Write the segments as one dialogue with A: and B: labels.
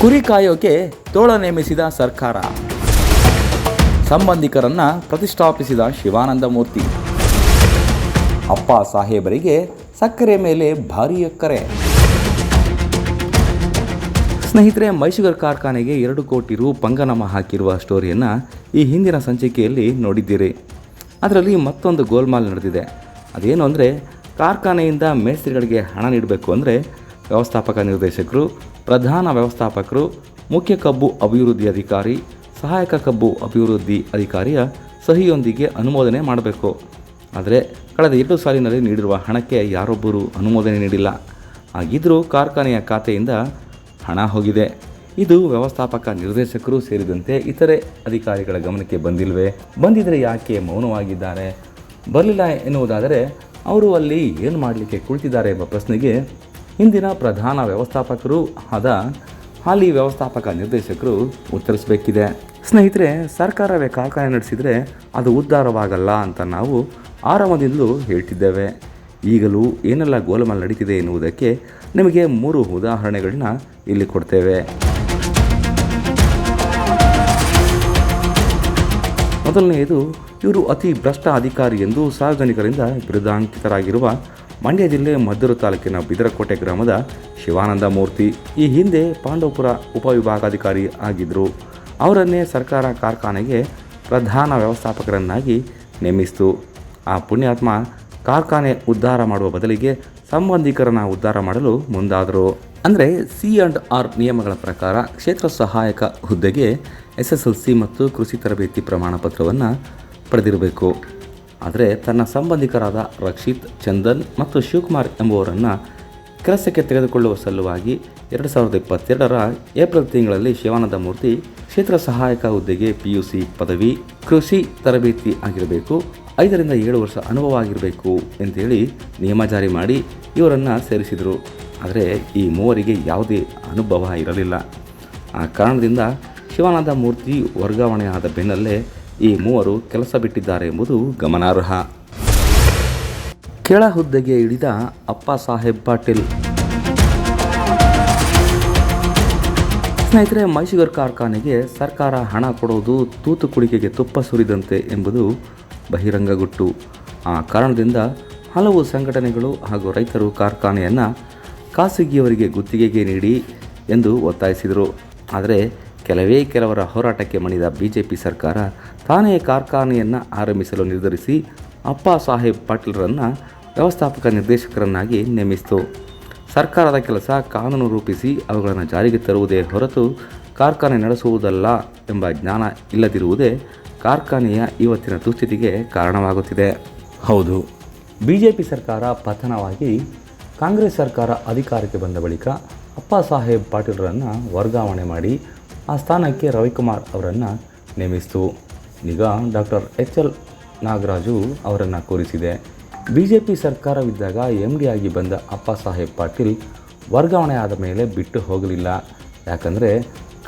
A: ಕುರಿ ಕಾಯೋಕೆ ತೋಳ ನೇಮಿಸಿದ ಸರ್ಕಾರ. ಸಂಬಂಧಿಕರನ್ನ ಪ್ರತಿಷ್ಠಾಪಿಸಿದ ಶಿವಾನಂದ ಮೂರ್ತಿ. ಅಪ್ಪ ಸಾಹೇಬರಿಗೆ ಸಕ್ಕರೆ ಮೇಲೆ ಭಾರೀ ಅಕ್ಕರೆ ಸ್ನೇಹಿತರೆ, ಮೈಸೂರು ಕಾರ್ಖಾನೆಗೆ ಎರಡು ಕೋಟಿ ರು ಪಂಗನಾಮ ಹಾಕಿರುವ ಸ್ಟೋರಿಯನ್ನು ಈ ಹಿಂದಿನ ಸಂಚಿಕೆಯಲ್ಲಿ ನೋಡಿದ್ದೀರಿ. ಅದರಲ್ಲಿ ಮತ್ತೊಂದು ಗೋಲ್ಮಾಲ್ ನಡೆದಿದೆ. ಅದೇನು ಅಂದರೆ, ಕಾರ್ಖಾನೆಯಿಂದ ಮೇಸ್ತ್ರಿಗಳಿಗೆ ಹಣ ನೀಡಬೇಕು ಅಂದರೆ ವ್ಯವಸ್ಥಾಪಕ ನಿರ್ದೇಶಕರು, ಪ್ರಧಾನ ವ್ಯವಸ್ಥಾಪಕರು, ಮುಖ್ಯ ಕಬ್ಬು ಅಭಿವೃದ್ಧಿ ಅಧಿಕಾರಿ, ಸಹಾಯಕ ಕಬ್ಬು ಅಭಿವೃದ್ಧಿ ಅಧಿಕಾರಿಯ ಸಹಿಯೊಂದಿಗೆ ಅನುಮೋದನೆ ಮಾಡಬೇಕು. ಆದರೆ ಕಳೆದ ಎರಡು ಸಾಲಿನಲ್ಲಿ ನೀಡಿರುವ ಹಣಕ್ಕೆ ಯಾರೊಬ್ಬರೂ ಅನುಮೋದನೆ ನೀಡಿಲ್ಲ. ಹಾಗಿದ್ದರೂ ಕಾರ್ಖಾನೆಯ ಖಾತೆಯಿಂದ ಹಣ ಹೋಗಿದೆ. ಇದು ವ್ಯವಸ್ಥಾಪಕ ನಿರ್ದೇಶಕರು ಸೇರಿದಂತೆ ಇತರೆ ಅಧಿಕಾರಿಗಳ ಗಮನಕ್ಕೆ ಬಂದಿಲ್ವೇ? ಬಂದಿದ್ದರೆ ಯಾಕೆ ಮೌನವಾಗಿದ್ದಾರೆ? ಬರಲಿಲ್ಲ ಎನ್ನುವುದಾದರೆ, ಅವರು ಅಲ್ಲಿ ಏನು ಮಾಡಲಿಕ್ಕೆ ಕುಳಿತಿದ್ದಾರೆ ಎಂಬ ಪ್ರಶ್ನೆಗೆ ಹಿಂದಿನ ಪ್ರಧಾನ ವ್ಯವಸ್ಥಾಪಕರು ಆದ ಹಾಲಿ ವ್ಯವಸ್ಥಾಪಕ ನಿರ್ದೇಶಕರು ಉತ್ತರಿಸಬೇಕಿದೆ. ಸ್ನೇಹಿತರೆ, ಸರ್ಕಾರವೇ ಕಾರ್ಖಾನೆ ನಡೆಸಿದರೆ ಅದು ಉದ್ಧಾರವಾಗಲ್ಲ ಅಂತ ನಾವು ಆರಂಭದಿಂದಲೂ ಹೇಳ್ತಿದ್ದೇವೆ. ಈಗಲೂ ಏನೆಲ್ಲ ಗೋಲಮಾಲ್ ನಡೀತಿದೆ ಎನ್ನುವುದಕ್ಕೆ ನಿಮಗೆ ಮೂರು ಉದಾಹರಣೆಗಳನ್ನ ಇಲ್ಲಿ ಕೊಡ್ತೇವೆ. ಮೊದಲನೆಯದು, ಇವರು ಅತಿ ಭ್ರಷ್ಟ ಅಧಿಕಾರಿ ಎಂದು ಸಾರ್ವಜನಿಕರಿಂದ ಬಿರುದಾಂಕಿತರಾಗಿರುವ ಮಂಡ್ಯ ಜಿಲ್ಲೆ ಮದ್ದೂರು ತಾಲೂಕಿನ ಬಿದರಕೋಟೆ ಗ್ರಾಮದ ಶಿವಾನಂದ ಮೂರ್ತಿ ಈ ಹಿಂದೆ ಪಾಂಡವಪುರ ಉಪವಿಭಾಗಾಧಿಕಾರಿ ಆಗಿದ್ದರು. ಅವರನ್ನೇ ಸರ್ಕಾರ ಕಾರ್ಖಾನೆಗೆ ಪ್ರಧಾನ ವ್ಯವಸ್ಥಾಪಕರನ್ನಾಗಿ ನೇಮಿಸಿತು. ಆ ಪುಣ್ಯಾತ್ಮ ಕಾರ್ಖಾನೆ ಉದ್ಧಾರ ಮಾಡುವ ಬದಲಿಗೆ ಸಂಬಂಧಿಕರನ್ನ ಉದ್ಧಾರ ಮಾಡಲು ಮುಂದಾದರು. ಅಂದರೆ ಸಿ ಅಂಡ್ ಆರ್ ನಿಯಮಗಳ ಪ್ರಕಾರ ಕ್ಷೇತ್ರ ಸಹಾಯಕ ಹುದ್ದೆಗೆ ಎಸ್ ಎಸ್ ಎಲ್ ಸಿ ಮತ್ತು ಕೃಷಿ ತರಬೇತಿ ಪ್ರಮಾಣ ಪತ್ರವನ್ನು ಪಡೆದಿರಬೇಕು. ಆದರೆ ತನ್ನ ಸಂಬಂಧಿಕರಾದ ರಕ್ಷಿತ್, ಚಂದನ್ ಮತ್ತು ಶಿವಕುಮಾರ್ ಎಂಬುವರನ್ನು ಕೆಲಸಕ್ಕೆ ತೆಗೆದುಕೊಳ್ಳುವ ಸಲುವಾಗಿ ಎರಡು ಸಾವಿರದ ಇಪ್ಪತ್ತೆರಡರ ಏಪ್ರಿಲ್ ತಿಂಗಳಲ್ಲಿ ಶಿವಾನಂದ ಮೂರ್ತಿ ಕ್ಷೇತ್ರ ಸಹಾಯಕ ಹುದ್ದೆಗೆ ಪಿ ಯು ಸಿ ಪದವಿ, ಕೃಷಿ ತರಬೇತಿ ಆಗಿರಬೇಕು, ಐದರಿಂದ ಏಳು ವರ್ಷ ಅನುಭವ ಆಗಿರಬೇಕು ಅಂತೇಳಿ ನಿಯಮ ಜಾರಿ ಮಾಡಿ ಇವರನ್ನು ಸೇರಿಸಿದರು. ಆದರೆ ಈ ಮೂವರಿಗೆ ಯಾವುದೇ ಅನುಭವ ಇರಲಿಲ್ಲ. ಆ ಕಾರಣದಿಂದ ಶಿವಾನಂದ ಮೂರ್ತಿ ವರ್ಗಾವಣೆ ಆದ ಬೆನ್ನಲ್ಲೇ ಈ ಮೂವರು ಕೆಲಸ ಬಿಟ್ಟಿದ್ದಾರೆ ಎಂಬುದು ಗಮನಾರ್ಹ. ಕೆಳ ಹುದ್ದೆಗೆ ಇಳಿದ ಅಪ್ಪ ಸಾಹೇಬ್ ಪಾಟೀಲ್. ಸ್ನೇಹಿತರೆ, ಮೈಸೂರು ಕಾರ್ಖಾನೆಗೆ ಸರ್ಕಾರ ಹಣ ಕೊಡೋದು ತೂತು ಕುಡಿಕೆಗೆ ತುಪ್ಪ ಸುರಿದಂತೆ ಎಂಬುದು ಬಹಿರಂಗ ಗುಟ್ಟು ಆ ಕಾರಣದಿಂದ ಹಲವು ಸಂಘಟನೆಗಳು ಹಾಗೂ ರೈತರು ಕಾರ್ಖಾನೆಯನ್ನು ಖಾಸಗಿಯವರಿಗೆ ಗುತ್ತಿಗೆಗೆ ನೀಡಿ ಎಂದು ಒತ್ತಾಯಿಸಿದರು. ಆದರೆ ಕೆಲವೇ ಕೆಲವರ ಹೋರಾಟಕ್ಕೆ ಮಣಿದ ಬಿ ಜೆ ಪಿ ಸರ್ಕಾರ ತಾನೇ ಕಾರ್ಖಾನೆಯನ್ನು ಆರಂಭಿಸಲು ನಿರ್ಧರಿಸಿ ಅಪ್ಪ ಸಾಹೇಬ್ ಪಾಟೀಲ್ರನ್ನು ವ್ಯವಸ್ಥಾಪಕ ನಿರ್ದೇಶಕರನ್ನಾಗಿ ನೇಮಿಸಿತು. ಸರ್ಕಾರದ ಕೆಲಸ ಕಾನೂನು ರೂಪಿಸಿ ಅವುಗಳನ್ನು ಜಾರಿಗೆ ತರುವುದೇ ಹೊರತು ಕಾರ್ಖಾನೆ ನಡೆಸುವುದಲ್ಲ ಎಂಬ ಜ್ಞಾನ ಇಲ್ಲದಿರುವುದೇ ಕಾರ್ಖಾನೆಯ ಇವತ್ತಿನ ದುಸ್ಥಿತಿಗೆ ಕಾರಣವಾಗುತ್ತಿದೆ. ಹೌದು. ಬಿ ಜೆ ಪಿ ಸರ್ಕಾರ ಪತನವಾಗಿ ಕಾಂಗ್ರೆಸ್ ಸರ್ಕಾರ ಅಧಿಕಾರಕ್ಕೆ ಬಂದ ಬಳಿಕ ಅಪ್ಪ ಸಾಹೇಬ್ ಪಾಟೀಲ್ರನ್ನು ವರ್ಗಾವಣೆ ಮಾಡಿ ಆ ಸ್ಥಾನಕ್ಕೆ ರವಿಕುಮಾರ್ ಅವರನ್ನು ನೇಮಿಸಿತು. ಈಗ ಡಾಕ್ಟರ್ ಎಚ್ ಎಲ್ ನಾಗರಾಜು ಅವರನ್ನು ಕೋರಿಸಿದೆ. ಬಿ ಜೆ ಪಿ ಸರ್ಕಾರವಿದ್ದಾಗ ಎಂ ಡಿ ಆಗಿ ಬಂದ ಅಪ್ಪ ಸಾಹೇಬ್ ಪಾಟೀಲ್ ವರ್ಗಾವಣೆ ಆದ ಮೇಲೆ ಬಿಟ್ಟು ಹೋಗಲಿಲ್ಲ. ಯಾಕಂದರೆ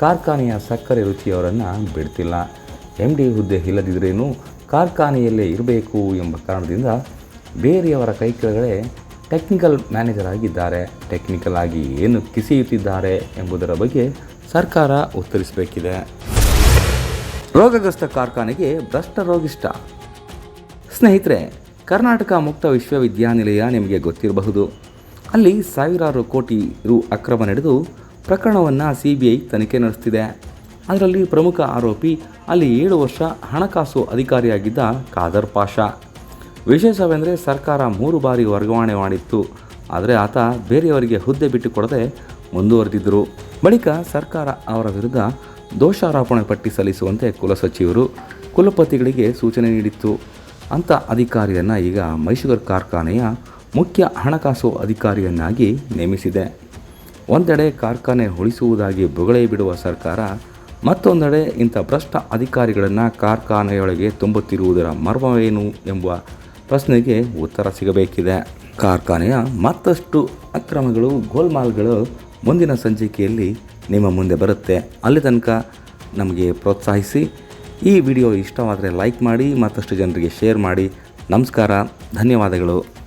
A: ಕಾರ್ಖಾನೆಯ ಸಕ್ಕರೆ ರುಚಿಯವರನ್ನು ಬಿಡ್ತಿಲ್ಲ. ಎಂ ಡಿ ಹುದ್ದೆ ಇಲ್ಲದಿದ್ರೇನು ಕಾರ್ಖಾನೆಯಲ್ಲೇ ಇರಬೇಕು ಎಂಬ ಕಾರಣದಿಂದ ಬೇರೆಯವರ ಕೈ ಕೆಳಗಡೆ ಟೆಕ್ನಿಕಲ್ ಮ್ಯಾನೇಜರ್ ಆಗಿದ್ದಾರೆ. ಟೆಕ್ನಿಕಲ್ ಆಗಿ ಏನು ಕಿಸಿಯುತ್ತಿದ್ದಾರೆ ಎಂಬುದರ ಬಗ್ಗೆ ಸರ್ಕಾರ ಉತ್ತರಿಸಬೇಕಿದೆ. ರೋಗಗ್ರಸ್ತ ಕಾರ್ಖಾನೆಗೆ ಭ್ರಷ್ಟ ರೋಗಿಷ್ಟ. ಸ್ನೇಹಿತರೆ, ಕರ್ನಾಟಕ ಮುಕ್ತ ವಿಶ್ವವಿದ್ಯಾನಿಲಯ ನಿಮಗೆ ಗೊತ್ತಿರಬಹುದು. ಅಲ್ಲಿ ಸಾವಿರಾರು ಕೋಟಿ ರು ಅಕ್ರಮ ನಡೆದು ಪ್ರಕರಣವನ್ನು ಸಿ ಬಿ ಐ ತನಿಖೆ ನಡೆಸ್ತಿದೆ. ಅದರಲ್ಲಿ ಪ್ರಮುಖ ಆರೋಪಿ ಅಲ್ಲಿ ಏಳು ವರ್ಷ ಹಣಕಾಸು ಅಧಿಕಾರಿಯಾಗಿದ್ದ ಖಾದರ್ ಪಾಷಾ. ವಿಶೇಷವೆಂದರೆ ಸರ್ಕಾರ ಮೂರು ಬಾರಿ ವರ್ಗಾವಣೆ ಮಾಡಿತ್ತು. ಆದರೆ ಆತ ಬೇರೆಯವರಿಗೆ ಹುದ್ದೆ ಬಿಟ್ಟುಕೊಡದೆ ಮುಂದುವರೆದಿದ್ದರು. ಬಳಿಕ ಸರ್ಕಾರ ಅವರ ವಿರುದ್ಧ ದೋಷಾರೋಪಣೆ ಪಟ್ಟಿ ಸಲ್ಲಿಸುವಂತೆ ಕುಲಸಚಿವರು ಕುಲಪತಿಗಳಿಗೆ ಸೂಚನೆ ನೀಡಿತ್ತು. ಅಂತ ಅಧಿಕಾರಿಯನ್ನು ಈಗ ಮೈಸೂರು ಕಾರ್ಖಾನೆಯ ಮುಖ್ಯ ಹಣಕಾಸು ಅಧಿಕಾರಿಯನ್ನಾಗಿ ನೇಮಿಸಿದೆ. ಒಂದೆಡೆ ಕಾರ್ಖಾನೆ ಉಳಿಸುವುದಾಗಿ ಬೊಗಳೆ ಬಿಡುವ ಸರ್ಕಾರ, ಮತ್ತೊಂದೆಡೆ ಇಂಥ ಭ್ರಷ್ಟ ಅಧಿಕಾರಿಗಳನ್ನು ಕಾರ್ಖಾನೆಯೊಳಗೆ ತುಂಬುತ್ತಿರುವುದರ ಮರ್ಮವೇನು ಎಂಬ ಪ್ರಶ್ನೆಗೆ ಉತ್ತರ ಸಿಗಬೇಕಿದೆ. ಕಾರ್ಖಾನೆಯ ಮತ್ತಷ್ಟು ಅಕ್ರಮಗಳು, ಗೋಲ್ಮಾಲ್ಗಳು ಮುಂದಿನ ಸಂಚಿಕೆಯಲ್ಲಿ ನಿಮ್ಮ ಮುಂದೆ ಬರುತ್ತೆ. ಅಲ್ಲಿ ತನಕ ನಮಗೆ ಪ್ರೋತ್ಸಾಹಿಸಿ. ಈ ವಿಡಿಯೋ ಇಷ್ಟವಾದರೆ ಲೈಕ್ ಮಾಡಿ, ಮತ್ತಷ್ಟು ಜನರಿಗೆ ಶೇರ್ ಮಾಡಿ. ನಮಸ್ಕಾರ, ಧನ್ಯವಾದಗಳು.